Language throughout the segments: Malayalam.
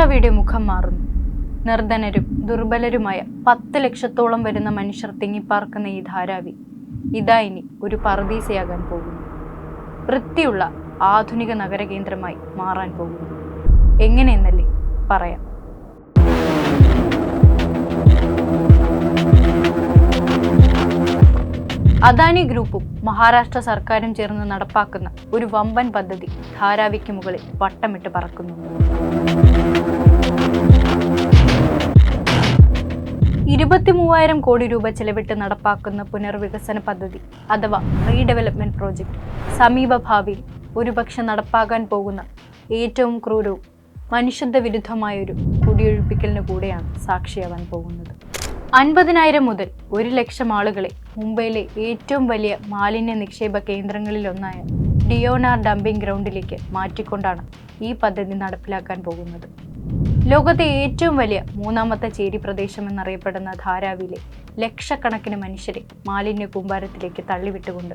ധാരാവിയുടെ മുഖം മാറുന്നു. നിർധനരും ദുർബലരുമായ പത്ത് ലക്ഷത്തോളം വരുന്ന മനുഷ്യർ തിങ്ങിപ്പാർക്കുന്ന ഈ ധാരാവി ഇതാ ഇനി ഒരു പറദീസയാകാൻ പോകുന്നു. വൃത്തിയുള്ള ആധുനിക നഗരകേന്ദ്രമായി മാറാൻ പോകുന്നു. എങ്ങനെയെന്നല്ലേ പറയാം. അദാനി ഗ്രൂപ്പും മഹാരാഷ്ട്ര സർക്കാരും ചേർന്ന് നടപ്പാക്കുന്ന ഒരു വമ്പൻ പദ്ധതി ധാരാവിക്ക് മുകളിൽ വട്ടമിട്ട് പറക്കുന്നു. ഇരുപത്തി മൂവായിരം കോടി രൂപ ചെലവിട്ട് നടപ്പാക്കുന്ന പുനർവികസന പദ്ധതി അഥവാ റീഡെവലപ്മെന്റ് പ്രോജക്റ്റ് സമീപ ഭാവിയിൽ ഒരുപക്ഷെ നടപ്പാക്കാൻ പോകുന്ന ഏറ്റവും ക്രൂരവും മനുഷ്യത്വ വിരുദ്ധമായൊരു കുടിയൊഴിപ്പിക്കലിന് കൂടെയാണ് സാക്ഷിയാവാൻ പോകുന്നത്. അൻപതിനായിരം മുതൽ ഒരു ലക്ഷം ആളുകളെ മുംബൈയിലെ ഏറ്റവും വലിയ മാലിന്യ നിക്ഷേപ കേന്ദ്രങ്ങളിലൊന്നായ ഡിയോനാർ ഡംപിംഗ് ഗ്രൗണ്ടിലേക്ക് മാറ്റിക്കൊണ്ടാണ് ഈ പദ്ധതി നടപ്പിലാക്കാൻ പോകുന്നത്. ലോകത്തെ ഏറ്റവും വലിയ മൂന്നാമത്തെ ചേരി പ്രദേശം എന്നറിയപ്പെടുന്ന ധാരാവിയിലെ ലക്ഷക്കണക്കിന് മനുഷ്യരെ മാലിന്യ കൂമ്പാരത്തിലേക്ക് തള്ളിവിട്ടുകൊണ്ട്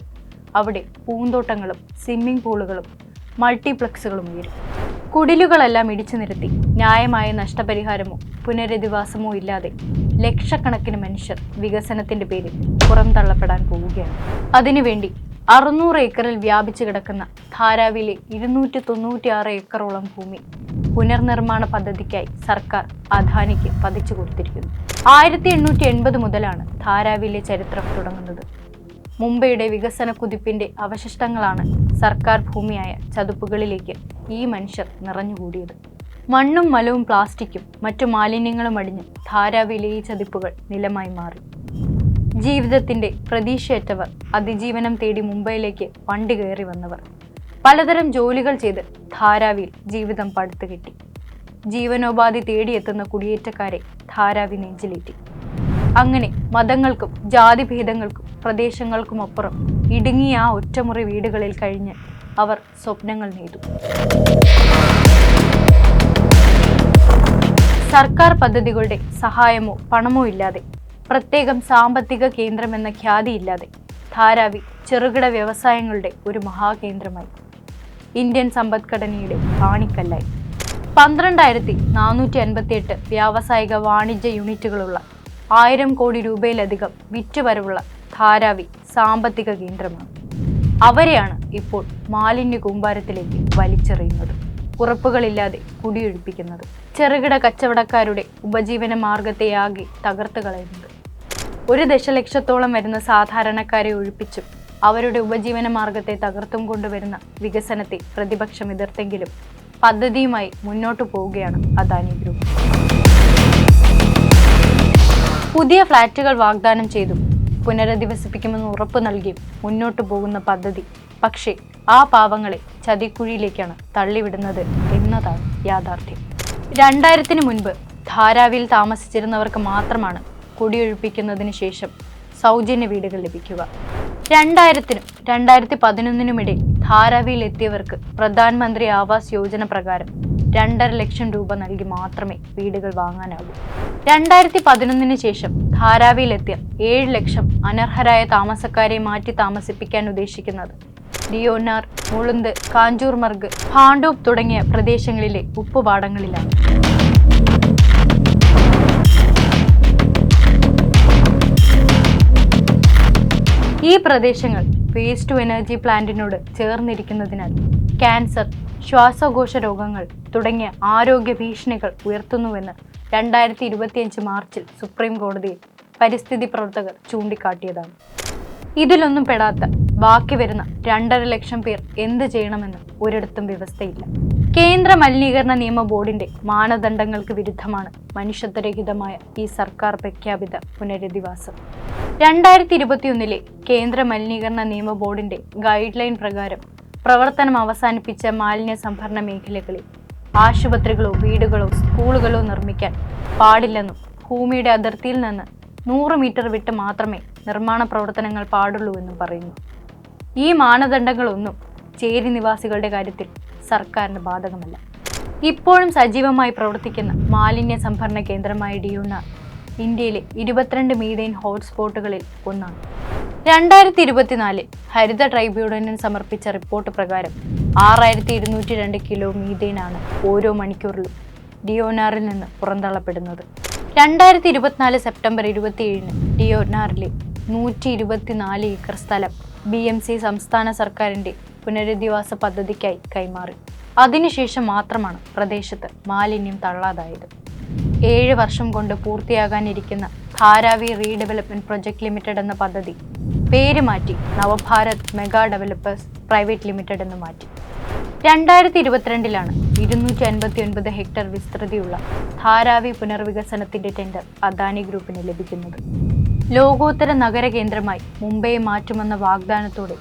അവിടെ പൂന്തോട്ടങ്ങളും സ്വിമ്മിംഗ് പൂളുകളും മൾട്ടിപ്ലക്സുകളും ഉയരും. കുടിലുകളെല്ലാം ഇടിച്ചു നിരത്തി ന്യായമായ നഷ്ടപരിഹാരമോ പുനരധിവാസമോ ഇല്ലാതെ ലക്ഷക്കണക്കിന് മനുഷ്യർ വികസനത്തിന്റെ പേരിൽ പുറംതള്ളപ്പെടാൻ പോവുകയാണ്. അതിനുവേണ്ടി അറുന്നൂറ് ഏക്കറിൽ വ്യാപിച്ചു കിടക്കുന്ന ധാരാവിലെ ഇരുന്നൂറ്റി തൊണ്ണൂറ്റി ആറ് ഏക്കറോളം ഭൂമി പുനർനിർമ്മാണ പദ്ധതിക്കായി സർക്കാർ അദാനിക്ക് പതിച്ചു കൊടുത്തിരിക്കുന്നു. ആയിരത്തി എണ്ണൂറ്റി എൺപത് മുതലാണ് ധാരാവിലെ ചരിത്രം തുടങ്ങുന്നത്. മുംബൈയുടെ വികസന കുതിപ്പിന്റെ അവശിഷ്ടങ്ങളാണ് സർക്കാർ ഭൂമിയായ ചതുപ്പുകളിലേക്ക് ഈ മനുഷ്യർ നിറഞ്ഞുകൂടിയത്. മണ്ണും മലവും പ്ലാസ്റ്റിക്കും മറ്റു മാലിന്യങ്ങളും അടിഞ്ഞ് ധാരാവിലെ ഈ ചതിപ്പുകൾ നിലമായി മാറി. ജീവിതത്തിന്റെ പ്രതീക്ഷയറ്റവർ അതിജീവനം തേടി മുംബൈയിലേക്ക് വണ്ടി കയറി വന്നവർ. പലതരം ജോലികൾ ചെയ്ത് ധാരാവിൽ ജീവിതം പടുത്തു കിട്ടി. ജീവനോപാധി തേടിയെത്തുന്ന കുടിയേറ്റക്കാരെ ധാരാവി നെഞ്ചിലേറ്റി. അങ്ങനെ മതങ്ങൾക്കും ജാതിഭേദങ്ങൾക്കും പ്രദേശങ്ങൾക്കുമപ്പുറം ഇടുങ്ങിയ ആ ഒറ്റമുറി വീടുകളിൽ കഴിഞ്ഞ് അവർ സ്വപ്നങ്ങൾ നെയ്തു. സർക്കാർ പദ്ധതികളുടെ സഹായമോ പണമോ ഇല്ലാതെ പ്രത്യേകം സാമ്പത്തിക കേന്ദ്രം കേന്ദ്രമെന്ന ഖ്യാതിയില്ലാതെ ധാരാവി ചെറുകിട വ്യവസായങ്ങളുടെ ഒരു മഹാകേന്ദ്രമായി. ഇന്ത്യൻ സമ്പദ്ഘടനയുടെ കാണിക്കല്ലായി. പന്ത്രണ്ടായിരത്തി നാനൂറ്റി അൻപത്തിയെട്ട് വ്യാവസായിക വാണിജ്യ യൂണിറ്റുകളുള്ള ആയിരം കോടി രൂപയിലധികം വിറ്റുവരവുള്ള ധാരാവി സാമ്പത്തിക കേന്ദ്രമാണ്. അവരെയാണ് ഇപ്പോൾ മാലിന്യ കൂമ്പാരത്തിലേക്ക് വലിച്ചെറിയുന്നത് ഉറപ്പുകളില്ലാതെ കുടിയൊഴിപ്പിക്കുന്നത്. ചെറുകിട കച്ചവടക്കാരുടെ ഉപജീവന മാർഗത്തെയാകെ തകർത്ത് കളയുന്നത് ഒരു ദശലക്ഷത്തോളം വരുന്ന സാധാരണക്കാരെ ഒഴിപ്പിച്ചും. അവരുടെ ഉപജീവന മാർഗത്തെ തകർത്തും കൊണ്ടുവരുന്ന വികസനത്തെ പ്രതിപക്ഷം എതിർത്തെങ്കിലും പദ്ധതിയുമായി മുന്നോട്ടു പോവുകയാണ് അദാനി ഗ്രൂപ്പ്. പുതിയ ഫ്ളാറ്റുകൾ വാഗ്ദാനം ചെയ്തു. പുനരധിവസിപ്പിക്കുമെന്ന് ഉറപ്പു നൽകിയും മുന്നോട്ടു പോകുന്ന പദ്ധതി. പക്ഷേ ആ പാവങ്ങളെ ചതിക്കുഴിയിലേക്കാണ് തള്ളിവിടുന്നത് എന്നതാണ് യാഥാർത്ഥ്യം. രണ്ടായിരത്തിന് മുൻപ് ധാരാവിൽ താമസിച്ചിരുന്നവർക്ക് മാത്രമാണ് കുടിയൊഴിപ്പിക്കുന്നതിന് ശേഷം സൗജന്യ വീടുകൾ ലഭിക്കുക. രണ്ടായിരത്തിനും രണ്ടായിരത്തി പതിനൊന്നിനുമിടെ ധാരാവിയിൽ എത്തിയവർക്ക് പ്രധാനമന്ത്രി ആവാസ് യോജന പ്രകാരം രണ്ടര ലക്ഷം രൂപ നൽകി മാത്രമേ വീടുകൾ വാങ്ങാനാകൂ. രണ്ടായിരത്തി പതിനൊന്നിന് ശേഷം ധാരാവിയിലെത്തിയ ഏഴ് ലക്ഷം അനർഹരായ താമസക്കാരെ മാറ്റി താമസിപ്പിക്കാൻ ഉദ്ദേശിക്കുന്നത് ഡിയോനാർ മുളുന്ത് കാഞ്ചൂർമർഗ് ഭാണ്ടൂപ്പ് തുടങ്ങിയ പ്രദേശങ്ങളിലെ ഉപ്പുപാടങ്ങളിലാണ്. ഈ പ്രദേശങ്ങൾ വേസ്റ്റ് ടു എനർജി പ്ലാന്റിനോട് ചേർന്നിരിക്കുന്നതിനാൽ ക്യാൻസർ ശ്വാസകോശ രോഗങ്ങൾ തുടങ്ങിയ ആരോഗ്യ ഭീഷണികൾ ഉയർത്തുന്നുവെന്ന് രണ്ടായിരത്തി ഇരുപത്തിയഞ്ച് മാർച്ചിൽ സുപ്രീം കോടതിയിൽ പരിസ്ഥിതി പ്രവർത്തകർ ചൂണ്ടിക്കാട്ടിയതാണ്. ഇതിലൊന്നും പെടാത്ത ബാക്കി വരുന്ന രണ്ടര ലക്ഷം പേർ എന്ത് ചെയ്യണമെന്ന് ഒരിടത്തും വ്യവസ്ഥയില്ല. കേന്ദ്ര മലിനീകരണ നിയമ ബോർഡിന്റെ മാനദണ്ഡങ്ങൾക്ക് വിരുദ്ധമാണ് മനുഷ്യത്വരഹിതമായ ഈ സർക്കാർ പ്രഖ്യാപിത പുനരധിവാസം. രണ്ടായിരത്തി ഇരുപത്തിയൊന്നിലെ കേന്ദ്ര മലിനീകരണ നിയമ ബോർഡിന്റെ ഗൈഡ് ലൈൻ പ്രകാരം പ്രവർത്തനം അവസാനിപ്പിച്ച മാലിന്യ സംഭരണ മേഖലകളിൽ ആശുപത്രികളോ വീടുകളോ സ്കൂളുകളോ നിർമ്മിക്കാൻ പാടില്ലെന്നും ഭൂമിയുടെ അതിർത്തിയിൽ നിന്ന് നൂറ് മീറ്റർ വിട്ട് മാത്രമേ നിർമ്മാണ പ്രവർത്തനങ്ങൾ പാടുള്ളൂ എന്നും പറയുന്നു. ഈ മാനദണ്ഡങ്ങളൊന്നും ചേരി നിവാസികളുടെ കാര്യത്തിൽ സർക്കാരിന് ബാധകമല്ല. ഇപ്പോഴും സജീവമായി പ്രവർത്തിക്കുന്ന മാലിന്യ സംഭരണ കേന്ദ്രമായ ഡിയുണ ഇന്ത്യയിലെ ഇരുപത്തിരണ്ട് മീഥെയിൻ ഹോട്ട്സ്പോട്ടുകളിൽ ഒന്നാണ്. രണ്ടായിരത്തി ഇരുപത്തിനാലിൽ ഹരിത ട്രൈബ്യൂണലിന് സമർപ്പിച്ച റിപ്പോർട്ട് പ്രകാരം ആറായിരത്തി ഇരുന്നൂറ്റി രണ്ട് കിലോ മീഥെയിനാണ് ഓരോ മണിക്കൂറിലും ഡിയോനാറിൽ നിന്ന് പുറന്തള്ളപ്പെടുന്നത്. രണ്ടായിരത്തി ഇരുപത്തിനാല് സെപ്റ്റംബർ ഇരുപത്തിയേഴിന് ഡിയോനാറിലെ നൂറ്റി ഇരുപത്തിനാല് ഏക്കർ സ്ഥലം ബി എം സി സംസ്ഥാന സർക്കാരിന്റെ പുനരധിവാസ പദ്ധതിക്കായി കൈമാറി. അതിനുശേഷം മാത്രമാണ് പ്രദേശത്ത് മാലിന്യം തള്ളാതായത്. ഏഴ് വർഷം കൊണ്ട് പൂർത്തിയാകാനിരിക്കുന്ന ധാരാവി റീഡെവലപ്മെന്റ് പ്രൊജക്ട് ലിമിറ്റഡ് എന്ന പദ്ധതി പേര് മാറ്റി Navbharat mega developers private limited എന്ന് മാറ്റി. രണ്ടായിരത്തി ഇരുപത്തിരണ്ടിലാണ് ഇരുന്നൂറ്റി അൻപത്തി ഒൻപത് ഹെക്ടർ വിസ്തൃതിയുള്ള ധാരാവി പുനർവികസനത്തിന്റെ ടെൻഡർ അദാനി ഗ്രൂപ്പിന് ലഭിക്കുന്നത്. ലോകോത്തര നഗര കേന്ദ്രമായി മുംബൈയെ മാറ്റുമെന്ന വാഗ്ദാനത്തോടെ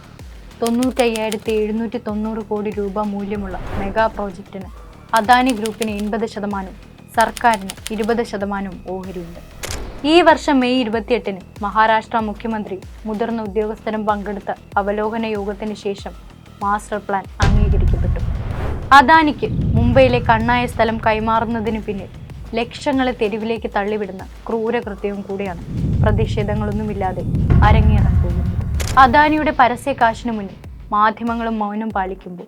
തൊണ്ണൂറ്റയ്യായിരത്തി എഴുന്നൂറ്റി തൊണ്ണൂറ് കോടി രൂപ മൂല്യമുള്ള മെഗാ പ്രോജക്റ്റിന് അദാനി ഗ്രൂപ്പിന് എൺപത് ശതമാനവും സർക്കാരിന് ഇരുപത് ശതമാനവും ഓഹരിയുണ്ട്. ഈ വർഷം മെയ് ഇരുപത്തിയെട്ടിന് മഹാരാഷ്ട്ര മുഖ്യമന്ത്രി മുതിർന്ന ഉദ്യോഗസ്ഥരും പങ്കെടുത്ത അവലോകന യോഗത്തിന് ശേഷം മാസ്റ്റർ പ്ലാൻ അംഗീകരിക്കപ്പെട്ടു. അദാനിക്ക് മുംബൈയിലെ കണ്ണായ സ്ഥലം കൈമാറുന്നതിന് പിന്നിൽ ലക്ഷങ്ങളെ തെരുവിലേക്ക് തള്ളിവിടുന്ന ക്രൂരകൃത്യവും കൂടിയാണ് പ്രതിഷേധങ്ങളൊന്നുമില്ലാതെ അരങ്ങേറാൻ പോകുന്നത്. അദാനിയുടെ പരസ്യക്കാശിന് മുന്നിൽ മാധ്യമങ്ങളും മൗനം പാലിക്കുമ്പോൾ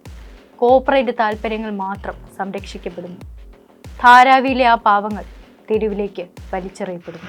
കോർപ്പറേറ്റ് താല്പര്യങ്ങൾ മാത്രം സംരക്ഷിക്കപ്പെടുന്നു. ധാരാവിയിലെ ആ പാവങ്ങൾ തെരുവിലേക്ക് വലിച്ചെറിയപ്പെടുന്നു.